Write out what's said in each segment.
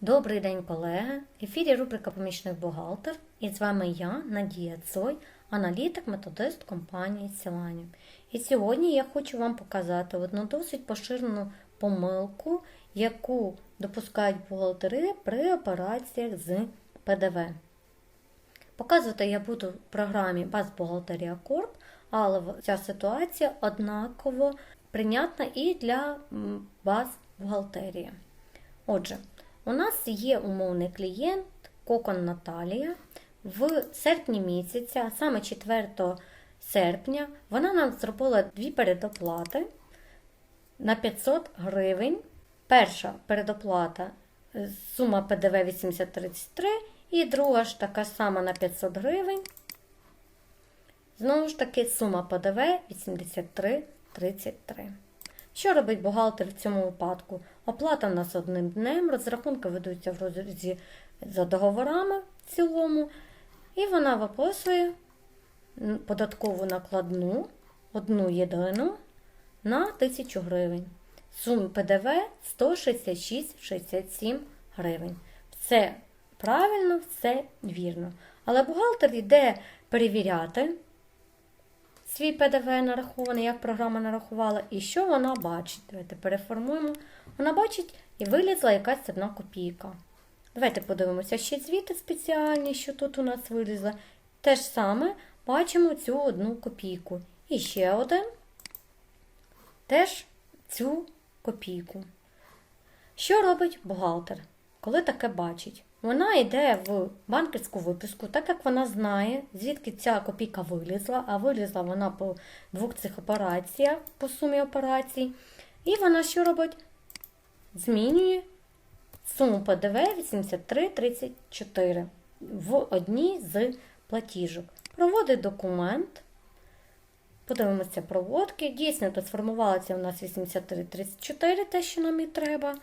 Добрий день, колеги! В ефірі рубрика Помічник бухгалтер і з вами я, Надія Цой, аналітик, методист компанії Сілані. І сьогодні я хочу вам показати одну досить поширену помилку, яку допускають бухгалтери при операціях з ПДВ. Показувати я буду в програмі Баз Бухгалтерія Корп, але ця ситуація однаково прийнятна і для баз бухгалтерії. Отже, у нас є умовний клієнт Кокон Наталія. В серпні місяця, саме 4 серпня, вона нам зробила дві передоплати на 500 гривень. Перша передоплата сума ПДВ 8033 і друга ж така сама на 500 гривень. Знову ж таки, сума ПДВ 83,33. Що робить бухгалтер в цьому випадку? Оплата в нас одним днем, розрахунки ведуться в розрізі за договорами в цілому, і вона виписує податкову накладну одну єдину на 1000 гривень. Сум ПДВ 166,67 гривень. Все правильно, все вірно. Але бухгалтер йде перевіряти свій ПДВ нарахований, як програма нарахувала, і що вона бачить. Давайте переформуємо. Вона бачить і вилізла якась одна копійка. Давайте подивимося ще звіти спеціальні, що тут у нас вилізла. Те ж саме бачимо цю одну копійку. І ще один теж цю копійку. Що робить бухгалтер, коли таке бачить? Вона йде в банківську виписку, так як вона знає, звідки ця копійка вилізла, а вилізла вона по двох цих операціях, по сумі операцій. І вона що робить? Змінює суму ПДВ 83,34 в одній з платіжок. Проводить документ. Подивимося проводки. Дійсно, тут сформувалося у нас 83,34, те, що нам і треба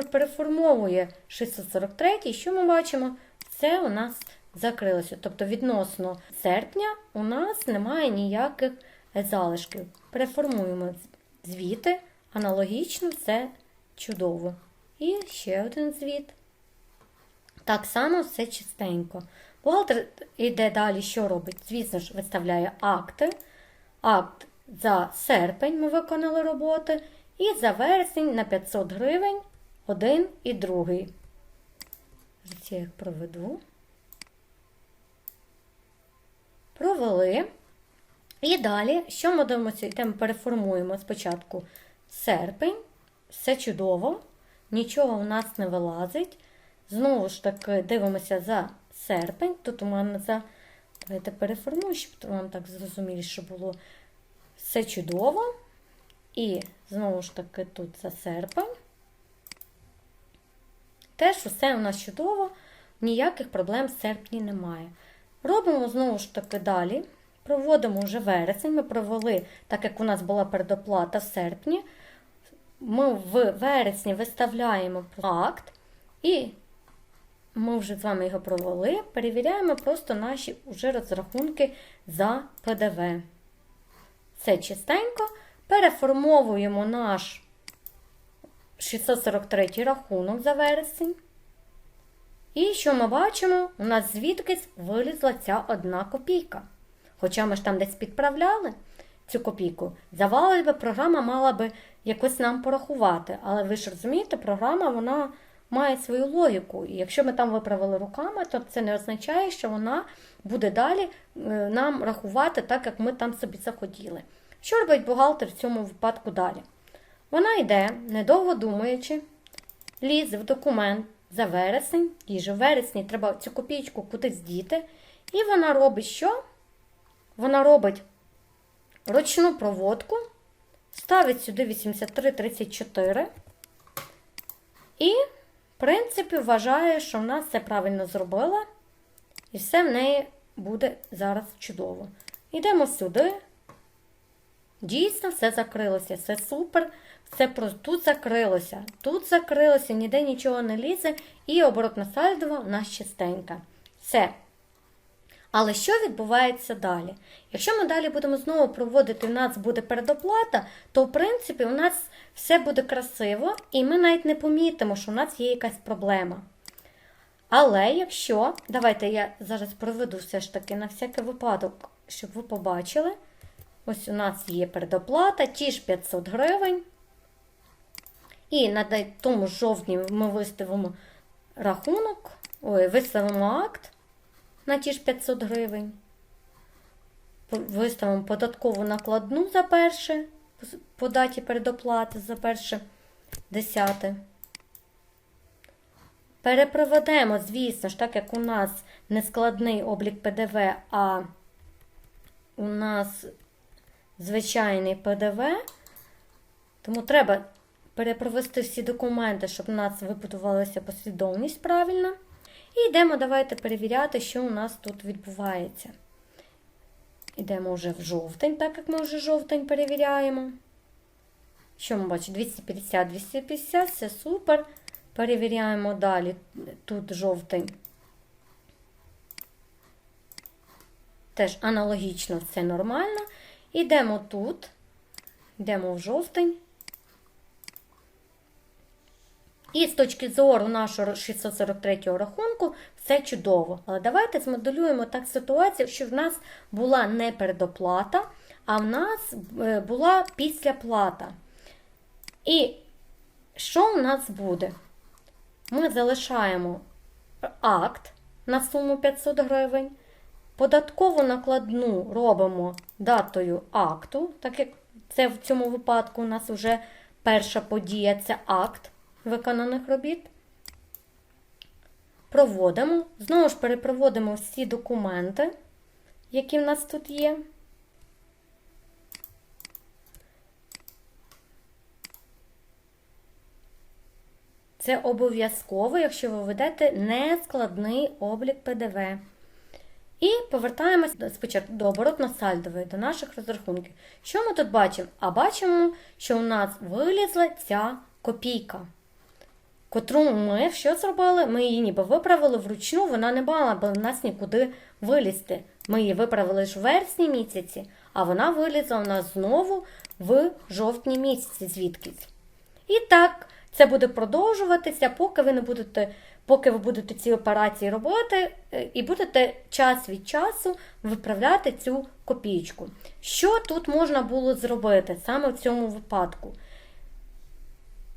переформовує 643, що ми бачимо? Це у нас закрилося. Тобто відносно серпня у нас немає ніяких залишків. Переформуємо звіти, аналогічно це чудово. І ще один звіт. Так само все чистенько. Бухгалтер йде далі, що робить? Звісно ж, виставляє акти. Акт за серпень ми виконали роботи, і за вересень на 500 гривень один і другий. Зараз я їх проведу. Провели. І далі, що ми дивимося? Йдемо, переформуємо спочатку серпень. Все чудово, нічого у нас не вилазить. Знову ж таки, дивимося за серпень. Тут у мене за. Давайте переформую, щоб вам так зрозуміліше було. Все чудово. І знову ж таки, тут за серпень. Теж усе у нас чудово, ніяких проблем в серпні немає. Робимо знову ж таки далі. Проводимо вже вересень. Ми провели, так як у нас була передоплата в серпні. Ми в вересні виставляємо акт, і ми вже з вами його провели. Перевіряємо просто наші вже розрахунки за ПДВ. Це чистенько. Переформовуємо наш 643 рахунок за вересень. І що ми бачимо? У нас звідкись вилізла ця одна копійка. Хоча ми ж там десь підправляли цю копійку, здавалося би, програма мала би якось нам порахувати. Але ви ж розумієте, програма вона має свою логіку. І якщо ми там виправили руками, то це не означає, що вона буде далі нам рахувати так, як ми там собі захотіли. Що робить бухгалтер в цьому випадку далі? Вона йде, недовго думаючи, лізе в документ за вересень, їй же в вересні треба цю копійку кудись діти. І вона робить що? Вона робить ручну проводку, ставить сюди 83,34 і, в принципі, вважає, що вона все правильно зробила, і все в неї буде зараз чудово. Йдемо сюди. Дійсно, все закрилося, все супер. Все просто тут закрилося, тут закрилося, ніде нічого не лізе, і оборотна сальдова у нас чистенька. Все. Але що відбувається далі? Якщо ми далі будемо знову проводити, у нас буде передоплата, то в принципі у нас все буде красиво, і ми навіть не помітимо, що у нас є якась проблема. Але якщо, давайте я зараз проведу все ж таки на всякий випадок, щоб ви побачили. Ось у нас є передоплата, ті ж 500 гривень. І на тому жовтні ми виставимо рахунок, ой, виставимо акт на ті ж 500 гривень. Виставимо податкову накладну за перше, по даті передоплати за перше десяте. Перепроведемо, звісно ж, так як у нас не складний облік ПДВ, а у нас звичайний ПДВ, тому треба перепровести всі документи, щоб у нас вибудувалася послідовність правильна. І йдемо, давайте перевіряти, що у нас тут відбувається. Йдемо вже в жовтень, так як ми вже жовтень перевіряємо. Що ми бачимо? 250, 250, все супер. Перевіряємо далі. Тут жовтень. Теж аналогічно все нормально. Йдемо тут, йдемо в жовтень. І з точки зору нашого 643 рахунку все чудово. Але давайте змоделюємо так ситуацію, що в нас була не передоплата, а в нас е, була післяплата. І що у нас буде? Ми залишаємо акт на суму 500 гривень. Податкову накладну робимо датою акту, так як це в цьому випадку у нас вже перша подія це акт виконаних робіт. Проводимо, знову ж перепроводимо всі документи, які в нас тут є. Це обов'язково, якщо ви ведете нескладний облік ПДВ. І повертаємось спочатку до оборотно-сальдової, до наших розрахунків. Що ми тут бачимо? А бачимо, що у нас вилізла ця копійка, котру ми що зробили? Ми її ніби виправили вручну, вона не мала б у нас нікуди вилізти. Ми її виправили ж в вересні місяці, а вона вилізла у нас знову в жовтні місяці звідкись. І так, це буде продовжуватися, поки ви не будете поки ви будете ці операції робити, е, і будете час від часу виправляти цю копійку. Що тут можна було зробити саме в цьому випадку?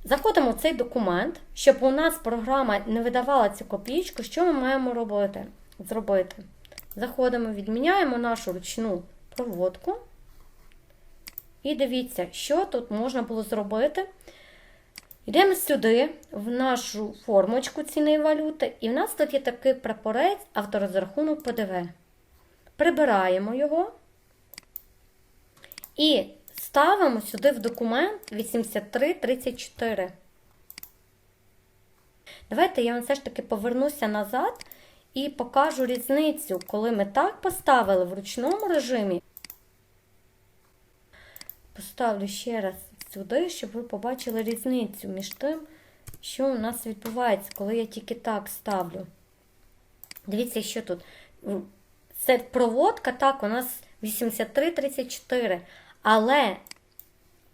Заходимо в цей документ, щоб у нас програма не видавала цю копійку, що ми маємо робити? зробити? Заходимо, відміняємо нашу ручну проводку. І дивіться, що тут можна було зробити. Йдемо сюди, в нашу формочку ціни валюти, і в нас тут є такий прапорець авторозрахунок ПДВ. Прибираємо його і ставимо сюди в документ 8334. Давайте я вам все ж таки повернуся назад і покажу різницю, коли ми так поставили в ручному режимі. Поставлю ще раз сюди, щоб ви побачили різницю між тим, що у нас відбувається, коли я тільки так ставлю. Дивіться, що тут. Це проводка, так, у нас 83,34. Але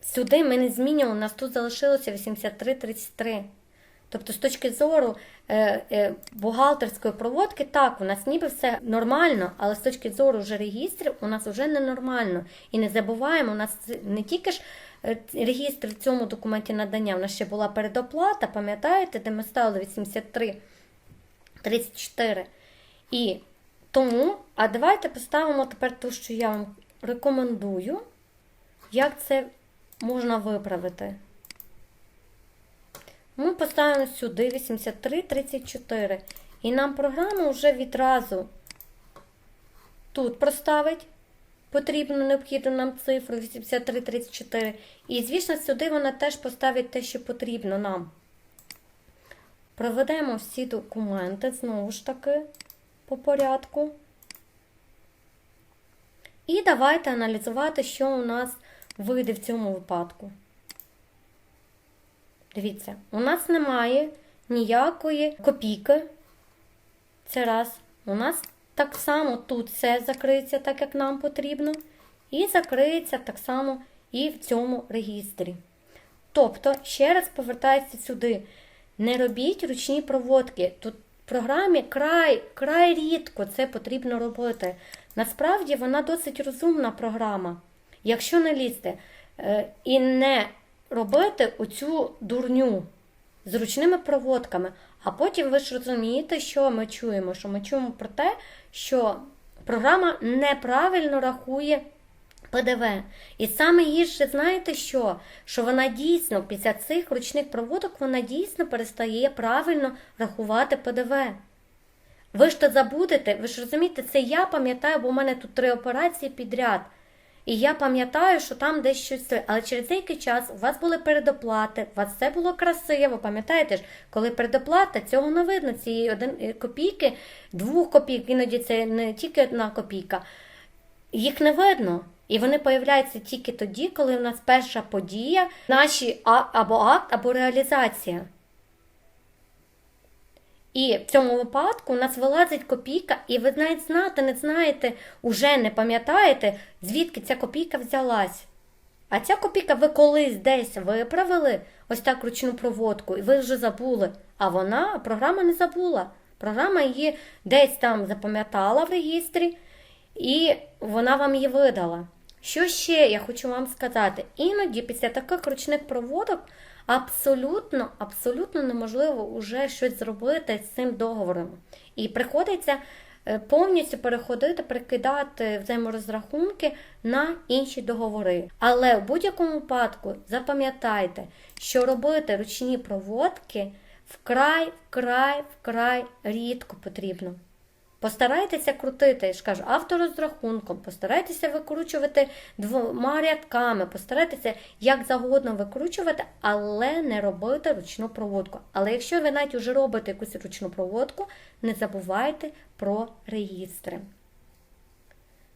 сюди ми не змінювали, у нас тут залишилося 83,33. Тобто, з точки зору е, е, бухгалтерської проводки, так, у нас ніби все нормально, але з точки зору вже регістрів у нас вже ненормально. І не забуваємо, у нас не тільки ж регістр в цьому документі надання. У нас ще була передоплата, пам'ятаєте, де ми ставили 83, 34. І тому, а давайте поставимо тепер те, що я вам рекомендую, як це можна виправити. Ми поставимо сюди 83,34. І нам програма вже відразу тут проставить потрібну необхідну нам цифру 8334. І, звісно, сюди вона теж поставить те, що потрібно нам. Проведемо всі документи, знову ж таки, по порядку. І давайте аналізувати, що у нас вийде в цьому випадку. Дивіться, у нас немає ніякої копійки. Це раз. У нас Так само тут все закриється так, як нам потрібно. І закриється так само і в цьому регістрі. Тобто, ще раз повертаюся сюди. Не робіть ручні проводки. Тут в програмі край, край рідко це потрібно робити. Насправді вона досить розумна програма. Якщо не лізти е, і не робити оцю дурню з ручними проводками, а потім ви ж розумієте, що ми чуємо? Що ми чуємо про те, що програма неправильно рахує ПДВ. І саме гірше, знаєте що? Що вона дійсно після цих ручних проводок вона дійсно перестає правильно рахувати ПДВ. Ви ж то забудете, ви ж розумієте, це я пам'ятаю, бо у мене тут три операції підряд. І я пам'ятаю, що там десь щось. стоїть. Але через деякий час у вас були передоплати, у вас все було красиво. Пам'ятаєте ж, коли передоплата, цього не видно, цієї один е, копійки, двох копійок, іноді це не тільки одна копійка. Їх не видно. І вони появляються тільки тоді, коли у нас перша подія, наші або акт, або реалізація. І в цьому випадку у нас вилазить копійка, і ви навіть знати не знаєте, уже не пам'ятаєте, звідки ця копійка взялась. А ця копійка ви колись десь виправили, ось так ручну проводку, і ви вже забули. А вона, програма не забула. Програма її десь там запам'ятала в регістрі, і вона вам її видала. Що ще я хочу вам сказати? Іноді після таких ручних проводок абсолютно, абсолютно неможливо вже щось зробити з цим договором. І приходиться е, повністю переходити, перекидати взаєморозрахунки на інші договори. Але в будь-якому випадку запам'ятайте, що робити ручні проводки вкрай, вкрай, вкрай рідко потрібно. Постарайтеся крутити, я ж кажу, авторозрахунком, постарайтеся викручувати двома рядками, постарайтеся як завгодно викручувати, але не робити ручну проводку. Але якщо ви навіть вже робите якусь ручну проводку, не забувайте про реєстри.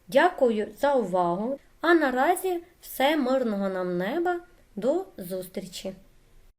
Дякую за увагу! А наразі все мирного нам неба. До зустрічі!